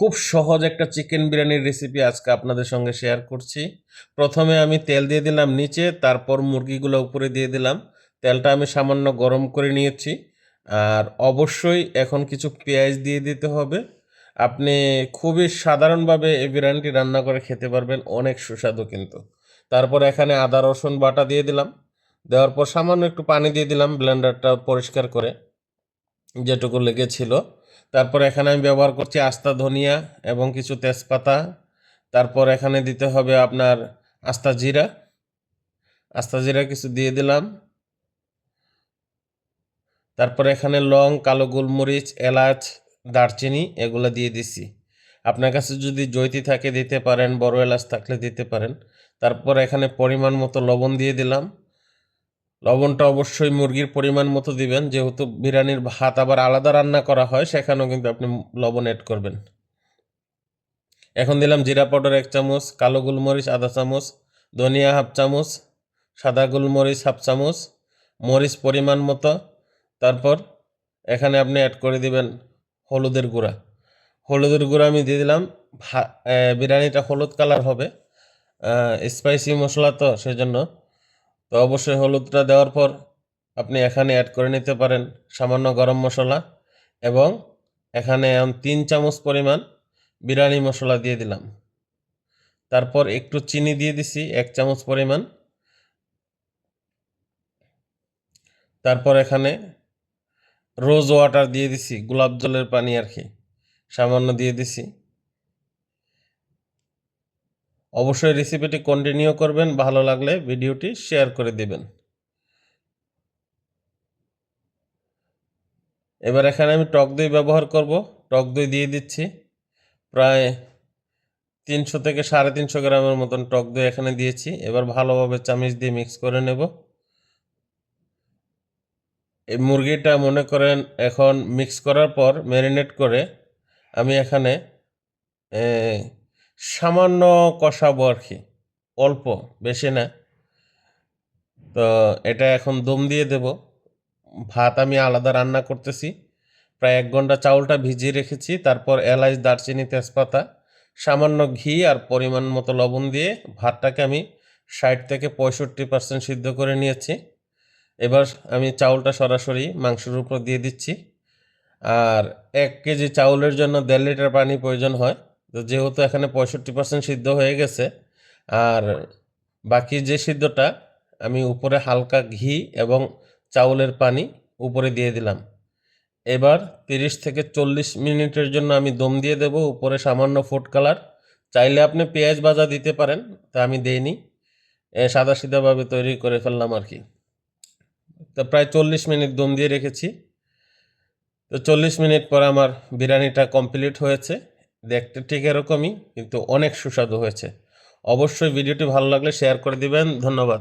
খুব সহজ একটা চিকেন বিরিয়ানির রেসিপি আজকে আপনাদের সঙ্গে শেয়ার করছি। প্রথমে আমি তেল দিয়ে দিলাম নিচে, তারপর মুরগিগুলো উপরে দিয়ে দিলাম। তেলটা আমি সামান্য গরম করে নিয়েছি। আর অবশ্যই এখন কিছু পেঁয়াজ দিয়ে দিতে হবে। আপনি খুবই সাধারণভাবে এই বিরিয়ানিটি রান্না করে খেতে পারবেন, অনেক সুস্বাদু কিন্তু। তারপর এখানে আদা, রসুন বাটা দিয়ে দিলাম। দেওয়ার পর সামান্য একটু পানি দিয়ে দিলাম ব্লেন্ডারটা পরিষ্কার করে, যেটুকু লেগেছিল। তারপর এখানে আমি ব্যবহার করছি আস্তা ধনিয়া এবং কিছু তেজপাতা। তারপর এখানে দিতে হবে আপনার আস্তা জিরা। আস্তা জিরা কিছু দিয়ে দিলাম। তারপর এখানে লং, কালো গোলমরিচ, এলাচ, দারচিনি এগুলো দিয়ে দিছি। আপনার কাছে যদি জৈতি থাকে দিতে পারেন, বড় এলাচ থাকলে দিতে পারেন। তারপর এখানে পরিমাণ মতো লবণ দিয়ে দিলাম। লবণটা অবশ্যই মুরগির পরিমাণ মতো দিবেন। যেহেতু বিরিয়ানির ভাত আবার আলাদা রান্না করা হয়, সেখানেও কিন্তু আপনি লবণ অ্যাড করবেন। এখন দিলাম জিরা পাউডার এক চামচ, কালো গোলমরিচ আধা চামচ, ধনিয়া হাফ চামচ, সাদা গোলমরিচ হাফ চামচ, মরিচ পরিমাণ মতো। তারপর এখানে আপনি অ্যাড করে দিবেন হলুদের গুঁড়া। হলুদের গুঁড়া আমি দিয়ে দিলাম। বিরিয়ানিটা হলুদ কালার হবে। স্পাইসি মশলা তো, সেজন্য তো অবশ্যই হলুদটা দেওয়ার পর আপনি এখানে অ্যাড করে নিতে পারেন সামান্য গরম মশলা এবং এখানে তিন চামচ পরিমাণ বিরিয়ানি মশলা দিয়ে দিলাম। তারপর একটু চিনি দিয়ে দিছি, এক চামচ পরিমাণ। তারপর এখানে রোজ ওয়াটার দিয়ে দিছি, গোলাপ জলের পানি আর কি। সামান্য দিয়ে দিছি। অবশ্যই রেসিপিটি কন্টিনিউ করবেন, ভালো লাগলে ভিডিওটি শেয়ার করে দিবেন। এবার এখানে আমি টক দই ব্যবহার করব। টক দই দিয়ে দিচ্ছি। প্রায় তিনশো থেকে সাড়ে তিনশো গ্রামের মতন টক দই এখানে দিয়েছি। এবার ভালোভাবে চামিচ দিয়ে মিক্স করে নেব। এই মুরগিটা মনে করেন এখন মিক্স করার পর ম্যারিনেট করে আমি এখানে সামান্য কষাবো আর কি। অল্প, বেশি না। তো এটা এখন দম দিয়ে দেব। ভাত আমি আলাদা রান্না করতেছি। প্রায় এক ঘণ্টা চাউলটা ভিজিয়ে রেখেছি। তারপর এলাচ, দারচিনি, তেজপাতা, সামান্য ঘি আর পরিমাণ মতো লবণ দিয়ে ভাতটাকে আমি ষাট থেকে পঁয়ষট্টি পার্সেন্ট সিদ্ধ করে নিয়েছি। এবার আমি চাউলটা সরাসরি মাংসের উপর দিয়ে দিচ্ছি। আর এক কেজি চাউলের জন্য দেড় লিটার পানি প্রয়োজন হয়। যেহেতু এখানে পঁয়ষট্টি পার্সেন্ট সিদ্ধ হয়ে গেছে, আর বাকি যে সিদ্ধটা আমি উপরে হালকা ঘি এবং চাউলের পানি উপরে দিয়ে দিলাম। এবার তিরিশ থেকে চল্লিশ মিনিটের জন্য আমি দম দিয়ে দেব উপরে সামান্য ফুড কালার চাইলে আপনি পেঁয়াজ ভাজা দিতে পারেন, তা আমি দেইনি। সাদা সিধাভাবে তৈরি করে ফেললাম আর কি। তো প্রায় চল্লিশ মিনিট দম দিয়ে রেখেছি। তো চল্লিশ মিনিট পর আমার বিরিয়ানিটা কমপ্লিট হয়েছে। দেখতে ঠিক এরকমই, কিন্তু অনেক সুস্বাদু হয়েছে। অবশ্যই ভিডিওটি ভালো লাগলে শেয়ার করে দিবেন। ধন্যবাদ।